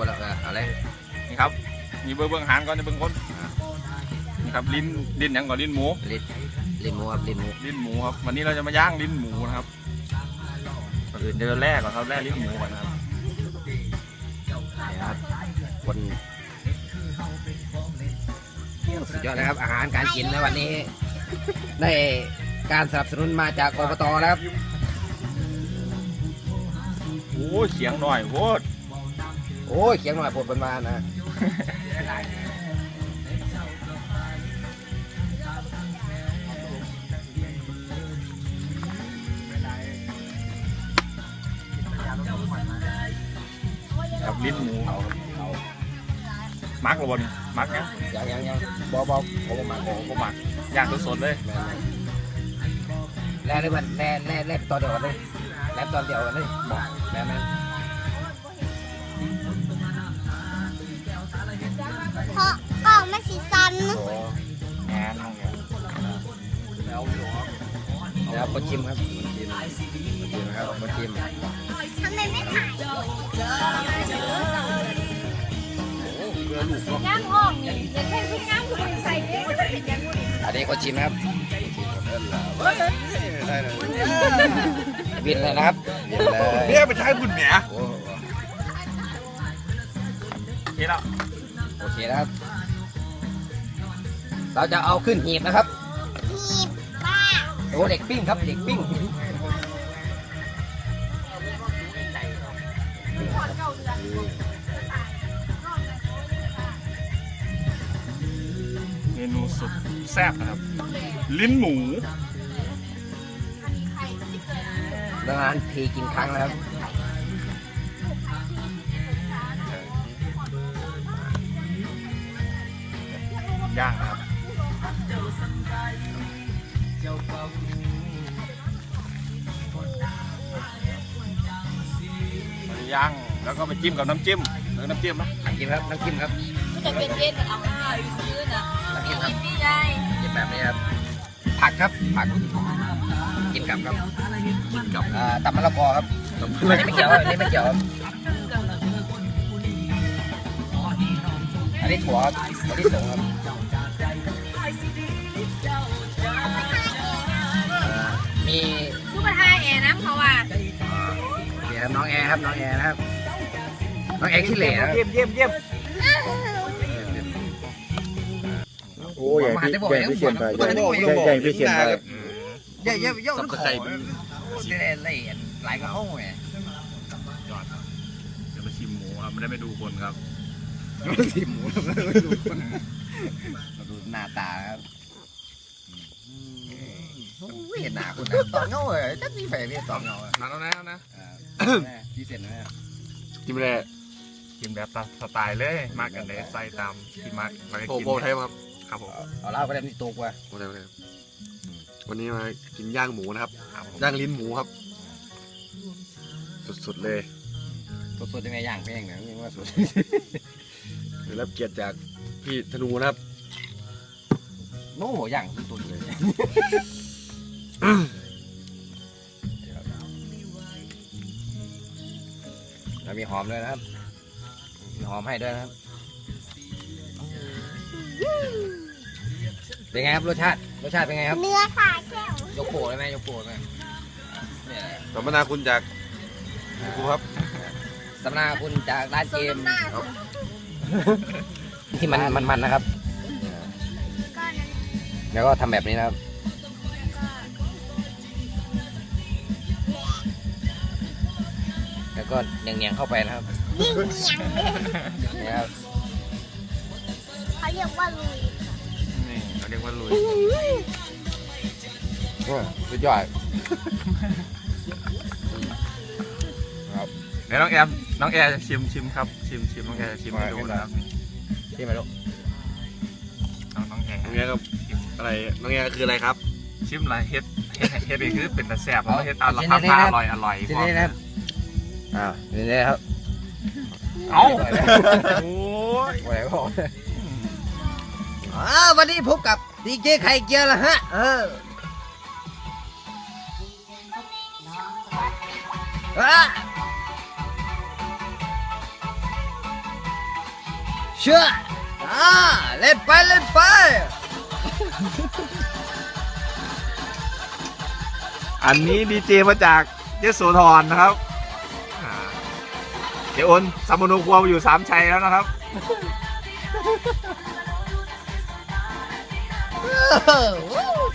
คนละเอออะไรนี่ครับมีเบิ้งเบิ้งหางก่อนจะเบิ้งคนนี่ครับลิ้นลิ้นหยังก่อนลิ้นหมูลิ้นลิ้นหมูครับลิ้นหมูลิ้นหมูครับวันนี้เราจะมาย่างลิ้นหมูนะครับก่อนอื่นเดี๋ยวแรกก่อนครับแรกลิ้นหมูก่อนนะครับนี่ครับคนสุดยอดนะครับอาหารการกินในวันนี้ ได้การสนับสนุนมาจากอบตนะครับโอ้ยเสียงหน่อยโคตร โอ้ยเขียงหน่อยปวดบนมานะครับลิ้นหมูเขามักหรือเปล่านี่มักนะยังยังยังบอบอผมมาผมผมมักย่างสดๆเลยแล่เลยมันแล่แล่แล่ตอนเดียวกันเลยแล่ตอนเดียวกันเลยบอกแม่แม่ มันสีสันงานน้องเนี่ยแล้วก็ชิมครับชิมชิมนะครับก็ชิมทำไมไม่ถ่ายย่างอ่องนี่อย่าแค่พิ่งย่างคุณใส่เองมันจะเป็นยังไงอันนี้ก็ชิมครับบินเลยนะครับเลยเนี่ยไปใช้บุญแหมโอ้โอเคแล้วโอเคนะครับ เราจะเอาขึ้นหีบนะครับหีบบ้าโอ้เด็กปิ้งครับเด็กปิ้งเมนูสุดแซ่บนะครับ ลิ้นหมูนานๆทีกินครั้งนะครับย่างนะครับ ย่างแล้วก็ไปจิ้มกับน้ำจิ้มหรือน้ำจิ้มนะน้ำจิ้มครับน้ำจิ้มครับจะเป็นเย็นเอาง่ายซื้อนะน้ำมีจิ้มครับกินนี่ยายจิ้มแบบนี้ครับผักครับผักกินกับครับกินกับอ่าตำมะละกอครับอันนี้ไม่เกี่ยวครับอันนี้ไม่เกี่ยวครับอันนี้ถั่วครับอันนี้สงครับ ทายแอร์น้ำเขาว่านี่ครับน้องแอร์ครับน้องแอร์นะครับ น้องแอร์ขี้เหร่นะครับเยี่ยมเยี่ยมเยี่ยมโอ้ใหญ่พี่ใหญ่พี่เขียนไปใหญ่ใหญ่พี่เขียนไปเยอะเยอะเยอะสับตะไคร้เล่เล่หลายกระห้องไงยอดครับเดี๋ยวมาชิมหมูครับไม่ได้ไปดูคนครับทีมหมูมาดูหน้าตาครับ เห็นหน้าคุณนะตอนเงาเลยจะมีแผลมีตอนเงาอะมาแล้วนะนะพี่เสร็จแล้วกินไม่ได้กินแบบตามสไตล์เลยมากกันเลยใส่ตามที่มากมาโบกินโบไทยครับครับผมเอาเหล้าก็ได้มีตัวกว่าโบไทยโบไทยวันนี้มากินย่างหมูนะครับครับผมย่างลิ้นหมูครับ สุดๆเลยสดๆยังไงย่างแพงเนี่ยยังว่าสดได้รับเกียรติจากพี่ธนูนะครับ โน้ย่างตุนเลย แล้วมีหอมด้วยนะครับมีหอมให้ด้วยนะครับเป็นไงครับรสชาติรสชาติเป็นไงครับเนื้อขาแก้วยกโปะได้ไหมยกโปะได้ไหมเนี่ยสัมมนาคุณจากครูครับ สำนักคุณจากร้านสเกมมน้ำหน้าที่มันมันมันนะครับ ก้อนนั้น แล้วก็ทำแบบนี้นะครับ แล้วก็เนียงๆเข้าไปนะครับยิ่งเหนียงเลยนี่ครับเขาเรียกว่าลุยนี่เขาเรียกว่าลุยสุดยอดเดี๋ยวน้องแอมน้องแอร์จะชิมชิมครับ ชิมชิมน้องแอร์จะชิมให้ดูนะครับที่ไหมลูกน้องน้องแอร์น้องแง่ก็อะไรน้องแง่คืออะไรครับ ชิมอะไรเฮ็ดเฮ็ดเฮ็ดนี่คือเป็นแต่แซ่บเพราะว่าเฮ็ดอร่อยทำมาอร่อยอร่อยที่พอนี่นะครับ อ่าที่นี่ครับเอ้าโอ้ยวันไหนก็บอกอ่าวันนี้พบกับดีเจไข่เจียวละฮะ เอออะเชื่ออ่าเล่นไปเล่นไป อันนี้ดีเจมาจากยโสธรนะครับอ่าเดี๋ยวโอนซัมโมโนครัวาอยู่สามชัยแล้วนะครับ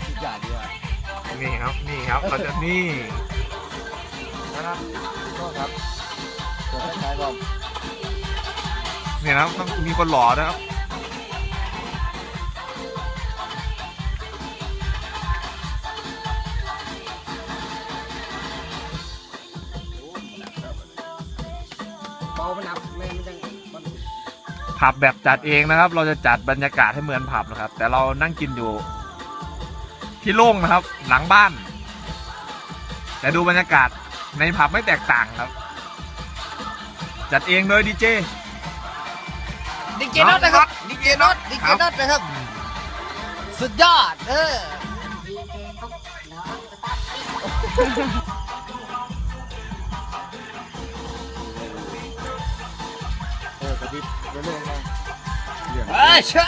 สุดยอดดีว่ะนี่ครับ นี่ครับเขาจะนี่นะครับก็ครับตัวสุดท้ายก็เนี่ยนะครับต้องมีคนหล่อนะครับ เบามันหนักแม่มันจังมันผับแบบจัดเองนะครับ เราจะจัดบรรยากาศให้เหมือนผับนะครับ แต่เรานั่งกินอยู่ ที่โล่งนะครับ หลังบ้าน แต่ดูบรรยากาศในผับไม่แตกต่างครับ จัดเองโดยดีเจดีเจน็อตนะครับดีเจน็อตดีเจน็อตนะครับ สุดยอดเออเอ ระดิบเรื่อยๆนะเรื่องเออเชื่อ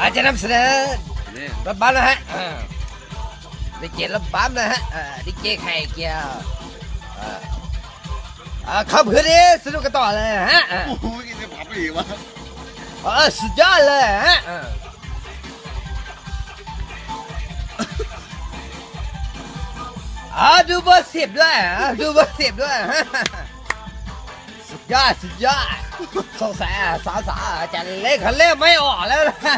อาจจะนำเสนอรถบัสนะฮะดีเจรถบัสนะฮะดีเจไข่เกียวเออเออขับคืนนี้สนุกกันต่อเลยฮะโอ้โหกินจะผับอีกวะสุดยอดเลยฮะ อออ่าดูเบอร์สิบด้วยอะดูเบอร์สิบด้วย สุดยอดสุดยอดสงสัยอะสาวสาวๆอะจะเล่นคันเล่นไม่ออกแล้วนะ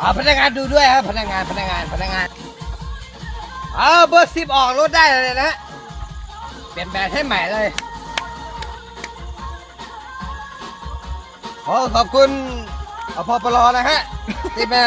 อ่าพนักงานดูด้วยครับพนักงานพนักงานพนักงานอาเบอร์สิบออกรถได้เลยนะเปลี่ยนแบรนด์ให้ใหม่เลยขอขอบคุณ อพปลนะฮะที่มา